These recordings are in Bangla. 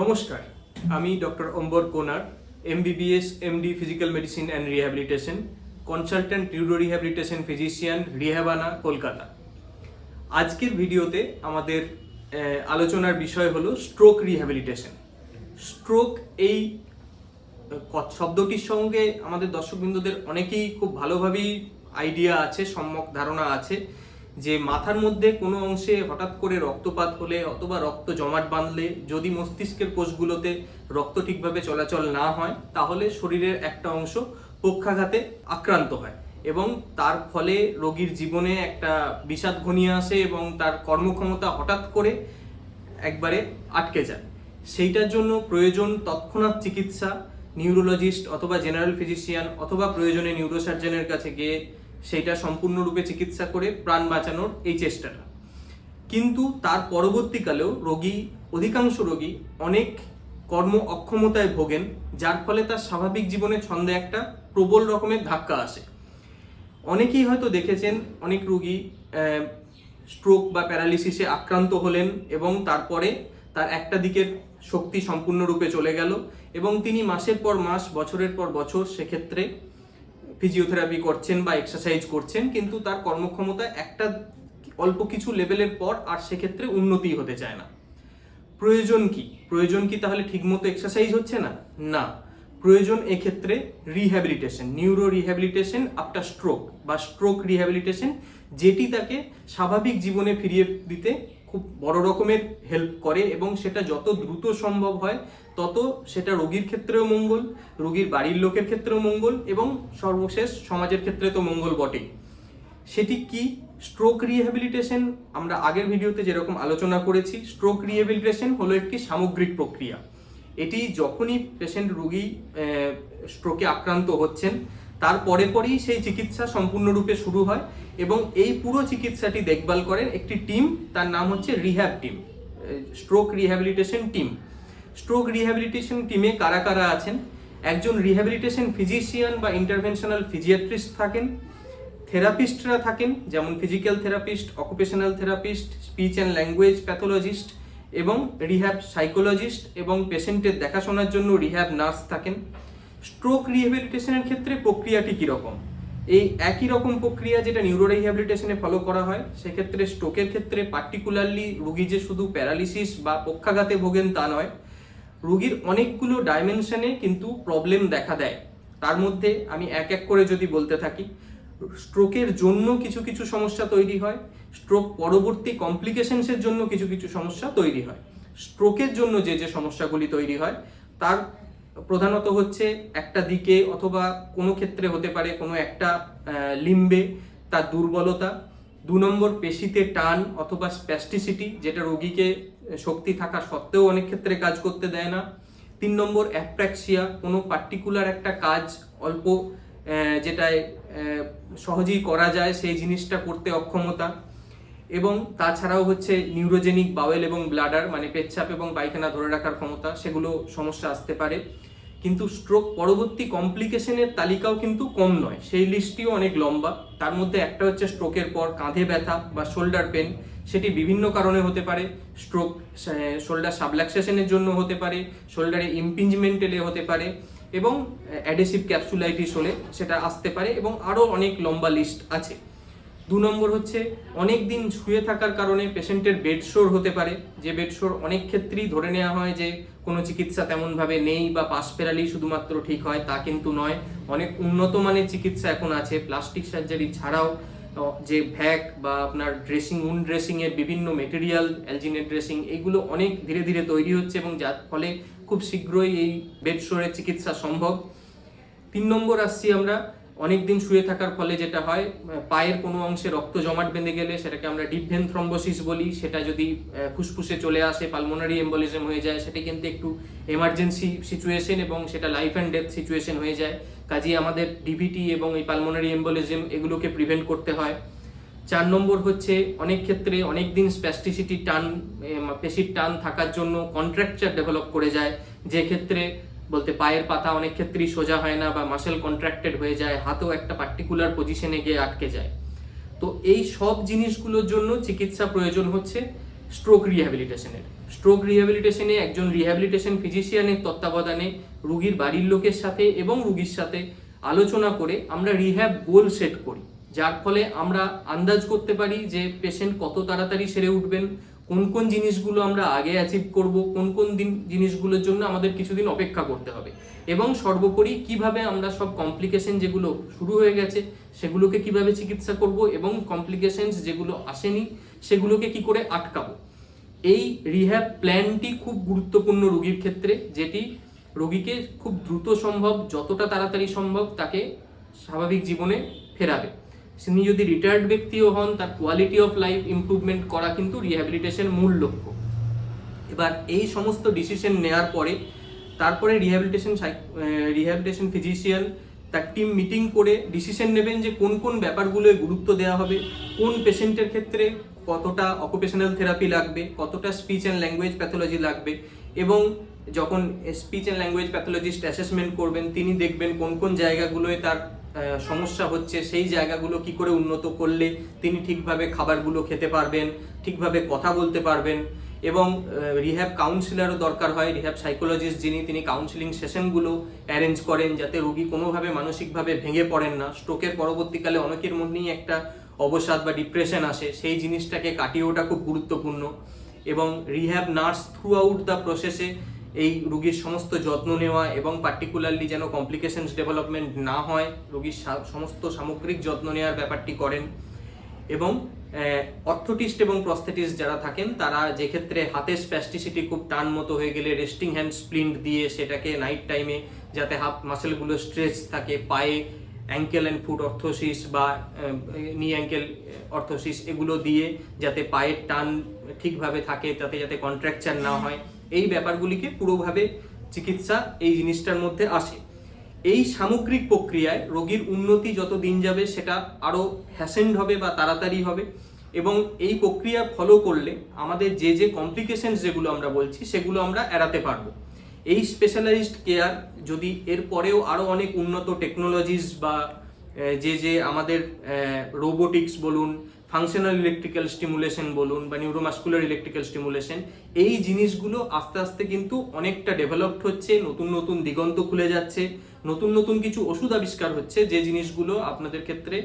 নমস্কার, আমি doctor Ambar Konar MBBS MD physical medicine and rehabilitation consultant neuro rehabilitation physician রিহ্যাবানা Kolkata আজকের ভিডিওতে আমাদের আলোচনার বিষয় হলো স্ট্রোক রিহ্যাবিলিটেশন স্ট্রোক এই শব্দটির সঙ্গে আমাদের দর্শকবৃন্দদের অনেকেই খুব ভালোভাবেই আইডিয়া আছে, সম্যক ধারণা আছে। যে মাথার মধ্যে কোনো অংশে হঠাৎ করে রক্তপাত হলে অথবা রক্ত জমাট বাঁধলে যদি মস্তিষ্কের কোষগুলোতে রক্ত ঠিকভাবে চলাচল না হয়, তাহলে শরীরের একটা অংশ পক্ষাঘাতে আক্রান্ত হয় এবং তার ফলে রোগীর জীবনে একটা বিষাদ ঘনিয়ে আসে এবং তার কর্মক্ষমতা হঠাৎ করে একবারে আটকে যায়। সেইটার জন্য প্রয়োজন তৎক্ষণাৎ চিকিৎসা, নিউরোলজিস্ট অথবা জেনারেল ফিজিশিয়ান অথবা প্রয়োজনে নিউরোসার্জনের কাছে গিয়ে সেইটা সম্পূর্ণরূপে চিকিৎসা করে প্রাণ বাঁচানোর এই চেষ্টাটা। কিন্তু তার পরবর্তীকালেও রোগী, অধিকাংশ রোগী অনেক কর্ম অক্ষমতায় ভোগেন, যার ফলে তার স্বাভাবিক জীবনে ছন্দে একটা প্রবল রকমের ধাক্কা আসে। অনেকেই হয়তো দেখেছেন, অনেক রুগী স্ট্রোক বা প্যারালিসিসে আক্রান্ত হলেন এবং তারপরে তার একটা দিকের শক্তি সম্পূর্ণরূপে চলে গেল এবং তিনি মাসের পর মাস, বছরের পর বছর সেক্ষেত্রে ফিজিওথেরাপি করছেন বা এক্সারসাইজ করছেন, কিন্তু তার কর্মক্ষমতা একটা অল্প কিছু লেভেলের পর আর সেক্ষেত্রে উন্নতি হতে চায় না। প্রয়োজন কি? প্রয়োজন কি তাহলে ঠিকমতো এক্সারসাইজ হচ্ছে না? না। প্রয়োজন এক্ষেত্রে rehabilitation neuro rehabilitation after stroke বা স্ট্রোক রিহ্যাবিলিটেশন যেটি তাকে স্বাভাবিক জীবনে ফিরিয়ে দিতে খুব বড় রকমের হেল্প করে এবং সেটা যত দ্রুত সম্ভব হয়, তত সেটা রোগীর ক্ষেত্রেও মঙ্গল, রোগীর বাড়ির লোকের ক্ষেত্রেও মঙ্গল এবং সর্বশেষ সমাজের ক্ষেত্রে তো মঙ্গল বটেই। সেটি কি? স্ট্রোক রিহ্যাবিলিটেশন আমরা আগের ভিডিওতে যেরকম আলোচনা করেছি স্ট্রোক রিহ্যাবিলিটেশন হলো একটি সামগ্রিক প্রক্রিয়া। এটি যখনই পেশেন্ট রুগী স্ট্রোকে আক্রান্ত হচ্ছেন তার পরে পরেই সেই চিকিৎসা সম্পূর্ণরূপে শুরু হয় এবং এই পুরো চিকিৎসাটি দেখভাল করেন একটি টিম, তার নাম হচ্ছে rehab team stroke rehabilitation team stroke rehabilitation টিমে কারা কারা আছেন? একজন রিহ্যাবিলিটেশন ফিজিশিয়ান বা ইন্টারভেনশনাল ফিজিয়াট্রিস্ট থাকেন থেরাপিস্টরা থাকেন, যেমন physical therapist occupational therapist speech and language pathologist এবং রিহ্যাব সাইকোলজিস্ট এবং পেশেন্টের দেখাশোনার জন্য রিহ্যাব নার্স থাকেন। স্ট্রোক রিহ্যাবিলিটেশনের ক্ষেত্রে প্রক্রিয়াটি কীরকম? এই একই রকম প্রক্রিয়া যেটা নিউরো রিহ্যাবিলিটেশনে ফলো করা হয়, সেক্ষেত্রে স্ট্রোকের ক্ষেত্রে পার্টিকুলারলি রুগী যে শুধু প্যারালিসিস বা পক্ষাঘাতে ভোগেন তা নয়, রুগীর অনেকগুলো ডাইমেনশনে কিন্তু প্রবলেম দেখা দেয়। তার মধ্যে আমি এক এক করে যদি বলতে থাকি স্ট্রোকের জন্য কিছু কিছু সমস্যা তৈরি হয় স্ট্রোক পরবর্তী কমপ্লিকেশনসের জন্য কিছু কিছু সমস্যা তৈরি হয়। স্ট্রোকের জন্য যে যে সমস্যাগুলি তৈরি হয়, তার প্রধানত হচ্ছে একটা দিকে অথবা কোনো ক্ষেত্রে হতে পারে কোনো একটা লিম্বে তার দুর্বলতা। দু নম্বর পেশিতে টান অথবা স্প্যাস্টিসিটি, যেটা রোগীকে শক্তি থাকা সত্ত্বেও অনেক ক্ষেত্রে কাজ করতে দেয় না। তিন নম্বর অ্যাপ্র্যাক্সিয়া কোনো পার্টিকুলার একটা কাজ অল্প যেটায় সহজেই করা যায় সেই জিনিসটা করতে অক্ষমতা। এবং তাছাড়াও হচ্ছে নিউরোজেনিক বাওয়েল এবং ব্লাডার মানে পেচ্ছাপ এবং পায়খানা ধরে রাখার ক্ষমতা, সেগুলো সমস্যা আসতে পারে। কিন্তু স্ট্রোক পরবর্তী কমপ্লিকেশনের তালিকাও কিন্তু কম নয়। সেই লিস্টটিও অনেক লম্বা। তার মধ্যে একটা হচ্ছে স্ট্রোকের পর কাঁধে ব্যথা বা শোল্ডার পেন সেটি বিভিন্ন কারণে হতে পারে। স্ট্রোক শোল্ডার সাবলাক্সেশনের জন্য হতে পারে শোল্ডারে ইম্পিঞ্জমেন্ট এলে হতে পারে এবং অ্যাডেসিভ ক্যাপসুলাইটিস হলে সেটা আসতে পারে এবং আরও অনেক লম্বা লিস্ট আছে। দু নম্বর হচ্ছে, অনেক দিন শুয়ে থাকার কারণে পেশেন্টের বেড শোর হতে পারে। যে বেড শোর অনেক ক্ষেত্রেই ধরে নেওয়া হয় যে, কোনো চিকিৎসা তেমনভাবে নেই বা পাশ ফেরালেই শুধুমাত্র ঠিক হয়, তা কিন্তু নয়। অনেক উন্নত মানের চিকিৎসা এখন আছে, প্লাস্টিক সার্জারি ছাড়াও যে ভ্যাক বা আপনার ড্রেসিং, উন ড্রেসিংয়ের বিভিন্ন মেটেরিয়াল অ্যালজিনেট ড্রেসিং, এগুলো অনেক ধীরে ধীরে তৈরি হচ্ছে এবং যার ফলে খুব শীঘ্রই এই বেড শোরের চিকিৎসা সম্ভব। তিন নম্বর আসছি আমরা অনেক দিন শুয়ে থাকার ফলে যেটা হয় পায়ের কোনো অংশে রক্ত জমাট বেঁধে গেলে সেটাকে আমরা ডিপ ভেন থ্রম্বোসিস বলি, সেটা যদি ফুসফুসে চলে আসে, পালমোনারি এম্বলিজম হয়ে যায়, সেটা কিন্তু একটু এমার্জেন্সি সিচুয়েশন এবং সেটা লাইফ অ্যান্ড ডেথ সিচুয়েশন হয়ে যায়। কাজেই আমাদের ডিভিটি এবং এই পালমোনারি এম্বলিজম এগুলোকে প্রিভেন্ট করতে হয়। চার নম্বর হচ্ছে অনেক ক্ষেত্রে অনেক দিন স্প্যাস্টিসিটি টান পেশির টান থাকার জন্য কন্ট্রাকচার ডেভেলপ করে যায়। যে ক্ষেত্রে বলতে পায়ের পাতা অনেক ক্ষেত্রেই সোজা হয় না বা মাসেল কন্ট্রাক্টেড হয়ে যায়, হাতও একটা পার্টিকুলার পজিশনে গিয়ে আটকে যায়। তো এই সব জিনিসগুলোর জন্য চিকিৎসা প্রয়োজন হচ্ছে স্ট্রোক রিহ্যাবিলিটেশনের স্ট্রোক রিহ্যাবিলিটেশনে একজন রিহ্যাবিলিটেশন ফিজিশিয়ানের তত্ত্বাবধানে রুগীর বাড়ির লোকের সাথে এবং রুগীর সাথে আলোচনা করে আমরা রিহ্যাব গোল সেট করি। যার ফলে আমরা আন্দাজ করতে পারি যে পেশেন্ট কত তাড়াতাড়ি সেরে উঠবেন কোন কোন জিনিসগুলো আমরা আগে অ্যাচিভ করব, কোন কোন দিন জিনিসগুলোর জন্য আমাদের কিছুদিন অপেক্ষা করতে হবে এবং সর্বোপরি কীভাবে আমরা সব কমপ্লিকেশন যেগুলো শুরু হয়ে গেছে সেগুলোকে কীভাবে চিকিৎসা করব এবং কমপ্লিকেশনস যেগুলো আসেনি সেগুলোকে কি করে আটকাবো। এই রিহ্যাব প্ল্যানটি খুব গুরুত্বপূর্ণ রোগীর ক্ষেত্রে, যেটি রোগীকে খুব দ্রুত সম্ভব, যতটা তাড়াতাড়ি সম্ভব তাকে স্বাভাবিক জীবনে ফেরাবে। তিনি যদি রিটায়ার্ড ব্যক্তিও হন, তার কোয়ালিটি অফ লাইফ ইমপ্রুভমেন্ট করা কিন্তু রিহ্যাবিলিটেশন মূল লক্ষ্য। এবার এই সমস্ত ডিসিশন নেওয়ার পরে, তারপরে রিহ্যাবিলিটেশন রিহ্যাবিলিটেশন ফিজিশিয়ান তার টিম মিটিং করে ডিসিশন নেবেন যে কোন কোন ব্যাপারগুলোয় গুরুত্ব দেওয়া হবে, কোন পেশেন্টের ক্ষেত্রে কতটা অকুপেশনাল থেরাপি লাগবে, কতটা স্পিচ অ্যান্ড ল্যাঙ্গুয়েজ প্যাথোলজি লাগবে এবং যখন speech and language pathologist assessment করবেন, তিনি দেখবেন কোন কোন জায়গাগুলোয় তার সমস্যা হচ্ছে, সেই জায়গাগুলো কি করে উন্নত করলে তিনি ঠিকভাবে খাবারগুলো খেতে পারবেন, ঠিকভাবে কথা বলতে পারবেন? এবং রিহ্যাব কাউন্সিলারও দরকার হয়। রিহ্যাব সাইকোলজিস্ট যিনি, তিনি কাউন্সিলিং সেশনগুলো অ্যারেঞ্জ করেন যাতে রোগী কোনোভাবে মানসিকভাবে ভেঙে পড়েন না। স্ট্রোকের পরবর্তীকালে অনেকের মধ্যেই একটা অবসাদ বা ডিপ্রেশন আসে। সেই জিনিসটাকে কাটিয়ে ওঠা খুব গুরুত্বপূর্ণ। এবং rehab nurse throughout the প্রসেসে এই রুগীর সমস্ত যত্ন নেওয়া এবং পার্টিকুলারলি যেন কমপ্লিকেশনস ডেভেলপমেন্ট না হয়, রুগীর সমস্ত সামগ্রিক যত্ন নেওয়ার ব্যাপারটি করেন এবং অর্থোটিস্ট এবং প্রস্থেটিস্ট যারা থাকেন, তারা যে ক্ষেত্রে হাতের স্প্যাস্টিসিটি খুব টান মতো হয়ে গেলে রেস্টিং হ্যান্ড স্প্লিন্ট দিয়ে সেটাকে নাইট টাইমে যাতে হাফ মাসেলগুলো স্ট্রেচ থাকে, পায়ে অ্যাঙ্কেল অ্যান্ড ফুট অর্থোসিস বা নি অ্যাঙ্কেল অর্থোসিস এগুলো দিয়ে যাতে পায়ের টান ঠিকভাবে থাকে, তাতে যাতে কন্ট্রাকচার না হয়। এই ব্যাপারগুলিকে পুরোভাবে চিকিৎসা এই জিনিসটার মধ্যে আসে। এই সামগ্রিক প্রক্রিয়ায় রোগীর উন্নতি যত দিন যাবে সেটা আরও হ্যাসেন্ড হবে বা তাড়াতাড়ি হবে এবং এই প্রক্রিয়া ফলো করলে আমাদের যে যে কমপ্লিকেশনস যেগুলো আমরা বলছি সেগুলো আমরা এড়াতে পারব। এই স্পেশালাইজড কেয়ার যদি এর পরেও আরও অনেক উন্নত টেকনোলজিস বা যে যে আমাদের রোবোটিক্স বলুন ফাংশনাল ইলেকট্রিক্যাল স্টিমুলেশন বলুন বা নিউরোমাস্কুলার ইলেকট্রিক্যাল স্টিমুলেশন এই জিনিসগুলো আস্তে আস্তে কিন্তু অনেকটা ডেভেলপড হচ্ছে, নতুন নতুন দিগন্ত খুলে যাচ্ছে, নতুন নতুন কিছু ওষুধ আবিষ্কার হচ্ছে, যে জিনিসগুলো আপনাদের ক্ষেত্রে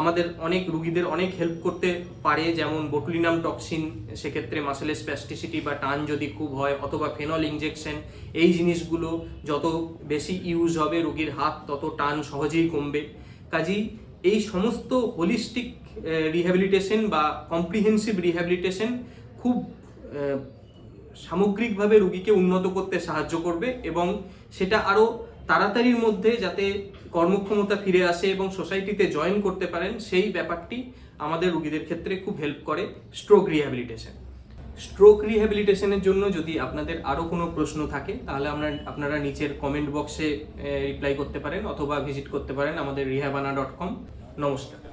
আমাদের অনেক রুগীদের অনেক হেল্প করতে পারে, যেমন বোটুলিনাম টক্সিন সেক্ষেত্রে মাসেলের স্প্যাস্টিসিটি বা টান যদি খুব হয়, অথবা ফেনল ইঞ্জেকশন এই জিনিসগুলো যত বেশি ইউজ হবে, রুগীর হাত তত টান সহজেই কমবে। কাজেই এই সমস্ত হোলিস্টিক রিহ্যাবিলিটেশন বা কম্প্রিহেন্সিভ রিহ্যাবিলিটেশন খুব সামগ্রিকভাবে রুগীকে উন্নত করতে সাহায্য করবে এবং সেটা আরও তাড়াতাড়ির মধ্যে যাতে কর্মক্ষমতা ফিরে আসে এবং সোসাইটিতে জয়েন করতে পারেন, সেই ব্যাপারটি আমাদের রুগীদের ক্ষেত্রে খুব হেল্প করে স্ট্রোক রিহ্যাবিলিটেশন স্ট্রোক রিহ্যাবিলিটেশনের জন্য যদি আপনাদের আরও কোনো প্রশ্ন থাকে, তাহলে আমরা, আপনারা নিচের কমেন্ট বক্সে রিপ্লাই করতে পারেন অথবা ভিজিট করতে পারেন আমাদের রিহাবানা ডট কম নমস্কার।